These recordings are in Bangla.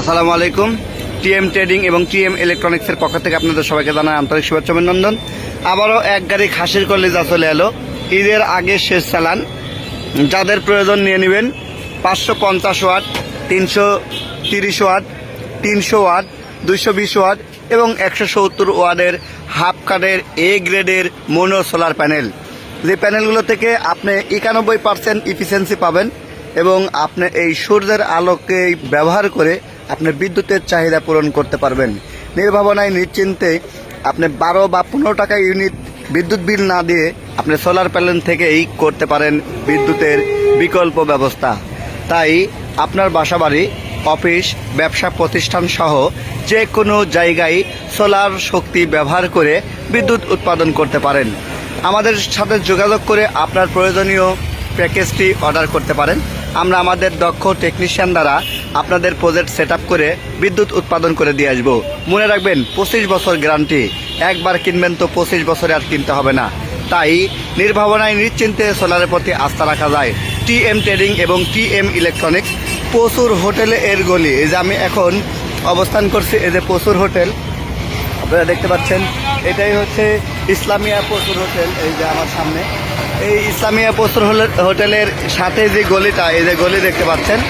আসসালামু আলাইকুম। টিএম ট্রেডিং এবং টিএম ইলেকট্রনিক্সের পক্ষ থেকে আপনাদের সবাইকে জানাই আন্তরিক শুভেচ্ছা অভিনন্দন। আবারও এক গাড়ি খাসির কলিজা চলে এলো। ঈদের আগে শেষ চালান। যাদের প্রয়োজন নিয়ে নেবেন, পাঁচশো পঞ্চাশ ওয়াট, তিনশো তিরিশ ওয়াট, তিনশো ওয়াট, দুইশো বিশ ওয়াট এবং একশো সত্তর ওয়াটের হাফ কার্ডের এ গ্রেডের মোনো সোলার প্যানেল। যে প্যানেলগুলো থেকে আপনি একানব্বই পার্সেন্ট ইফিসিয়েন্সি পাবেন এবং আপনি এই সূর্যের আলোকে ব্যবহার করে আপনি বিদ্যুতের চাহিদা পূরণ করতে পারবেন। নির্ভাবনায় নিশ্চিন্তে আপনি বারো বা পনেরো টাকা ইউনিট বিদ্যুৎ বিল না দিয়ে আপনি সোলার প্যানেল থেকেই করতে পারেন বিদ্যুতের বিকল্প ব্যবস্থা। তাই আপনার বাসাবাড়ি, অফিস, ব্যবসা প্রতিষ্ঠান সহ যে কোনো জায়গায় সোলার শক্তি ব্যবহার করে বিদ্যুৎ উৎপাদন করতে পারেন। আমাদের সাথে যোগাযোগ করে আপনার প্রয়োজনীয় প্যাকেজটি অর্ডার করতে পারেন। আমরা আমাদের দক্ষ টেকনিশিয়ান দ্বারা আপনাদের প্রজেক্ট সেট করে বিদ্যুৎ উৎপাদন করে দিয়ে আসব। মনে রাখবেন, পঁচিশ বছর গ্যারান্টি একবার কিনবেন তো পঁচিশ বছরে আর কিনতে হবে না। তাই নির্ভাবনায়, নিশ্চিন্তে সোলারের প্রতি আস্থা রাখা যায়। টি এম ট্রেডিং এবং টি এম ইলেকট্রনিক্স প্রচুর হোটেলে এর গলি। এই যে আমি এখন অবস্থান করছি, এই যে প্রচুর হোটেল। আপনারা দেখতে পাচ্ছেন, এটাই হচ্ছে ইসলামিয়া প্রচুর হোটেল, এই যে আমার সামনে। এই ইসলামিয়া হলে- হোটেলের সাথে যে গলিটা, এই যে গলি দেখতে পাচ্ছেন,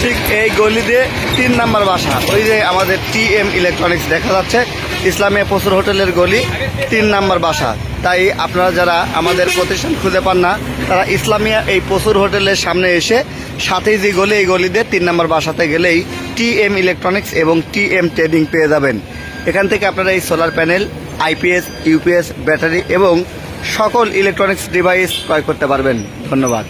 ঠিক এই গলি দিয়ে তিন নাম্বার বাসা। ওই যে আমাদের টি এম ইলেকট্রনিক্স দেখা যাচ্ছে, ইসলামিয়া প্রচুর হোটেলের গলি তিন নাম্বার বাসা। তাই আপনারা যারা আমাদের প্রতিষ্ঠান খুঁজে পান না, তারা ইসলামিয়া এই প্রচুর হোটেলের সামনে এসে সাথেই যে গলি, এই গলি দিয়ে তিন নাম্বার বাসাতে গেলেই টি এম ইলেকট্রনিক্স এবং টি এম ট্রেডিং পেয়ে যাবেন। এখান থেকে আপনারা এই solar panel, IPS, UPS, battery এবং সকল ইলেকট্রনিক্স ডিভাইস ক্রয় করতে পারবেন। ধন্যবাদ।